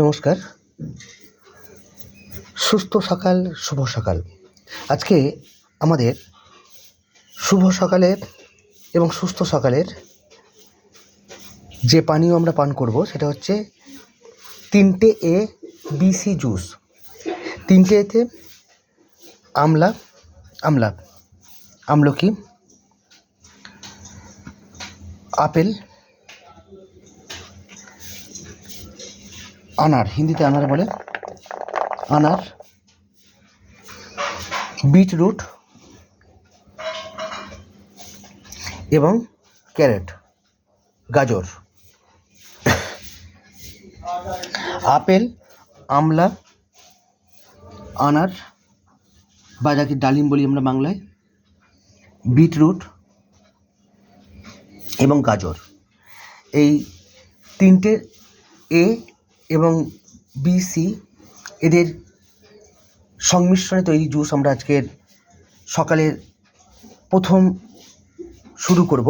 নমস্কার। সুস্থ সকাল, শুভ সকাল। আজকে আমাদের শুভ সকালের এবং সুস্থ সকালের যে পানীয় আমরা পান করব, সেটা হচ্ছে তিনটে এ বিসি জুস। তিনটে এতে আমলা আমলা, আমলকি, আপেল আনার, হিন্দিতে আনার বলে? আনার বিটরুট এবং ক্যারেট, গাজর, আপেল, আমলা, আনার বা যাকে ডালিম বলি আমরা বাংলায়, বিটরুট এবং গাজর। এই তিনটে এ এবং বিসি এদের সংমিশ্রণে তৈরি জুস আমরা আজকের সকালের প্রথম শুরু করব।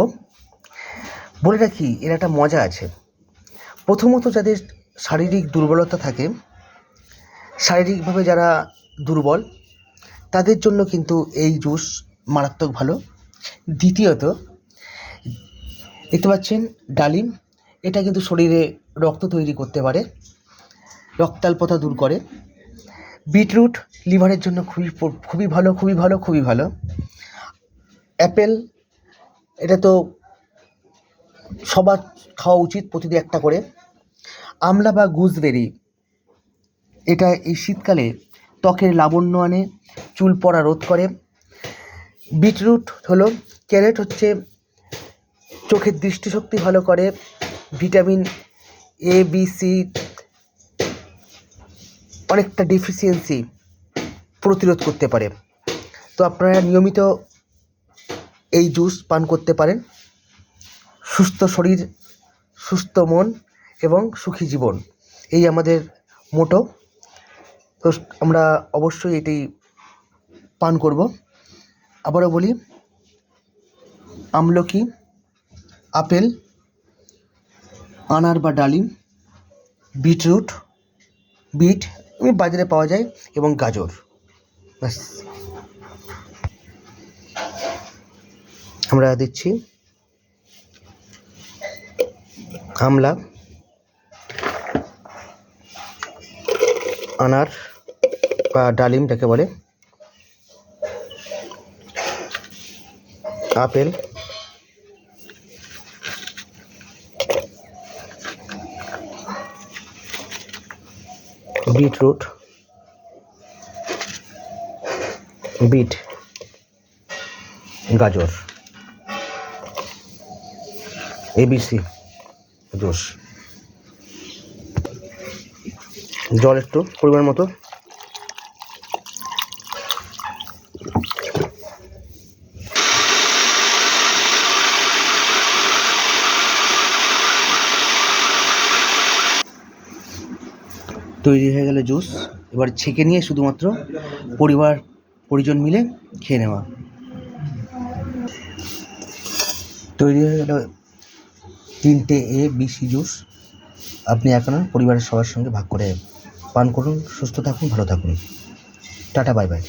বলে রাখি, এর একটা মজা আছে। প্রথমত যাদের শারীরিক দুর্বলতা থাকে, শারীরিকভাবে যারা দুর্বল, তাদের জন্য কিন্তু এই জুস মারাত্মক ভালো। দ্বিতীয়ত, দেখতে পাচ্ছেন ডালিম, এটা কিন্তু শরীরে রক্ত তৈরি করতে পারে, রক্তাল্পতা দূর করে। বিটরুট লিভারের জন্য খুবই খুবই ভালো খুবই ভালো খুবই ভালো। অ্যাপেল, এটা তো সবার খাওয়া উচিত প্রতিদিন একটা করে। আমলা বা গুজবেরি, এটা এই শীতকালে ত্বকের লাবণ্য আনে, চুল পড়া রোধ করে। বিটরুট হলো, ক্যারেট হচ্ছে চোখের দৃষ্টিশক্তি ভালো করে, ভিটামিন এ বি সি অনেকটা ডেফিসিয়েন্সি প্রতিরোধ করতে পারে। তো আপনারা নিয়মিত এই জুস পান করতে পারেন। সুস্থ শরীর, সুস্থ মন এবং সুখী জীবন, এই আমাদের মোটো তো আমরা অবশ্যই এটি পান করব। আবারও বলি, আমলকি, আপেল আনার বা ডালিম, বিটরুট, বিট বাজারে পাওয়া যায়, এবং গাজর। ব্যাস। আমরা দিচ্ছি আমলা, আনার বা ডালিম যাকে বলে, আপেল। বিটরুট। বিট। গাজর। এবিসি। জুস। জল একটু পরিমাণ মতো। তৈরি হয়ে গেলে জুস। এবার ছেঁকে নিয়ে শুধুমাত্র পরিবার, পরিজন মিলে খেয়ে নেওয়া। তৈরি হয়ে গেল তিনটে এ বিসি জুস। আপনি এখন পরিবারের সবার সঙ্গে ভাগ করে পান করুন। সুস্থ থাকুন, ভালো থাকুন। Tata, bye bye.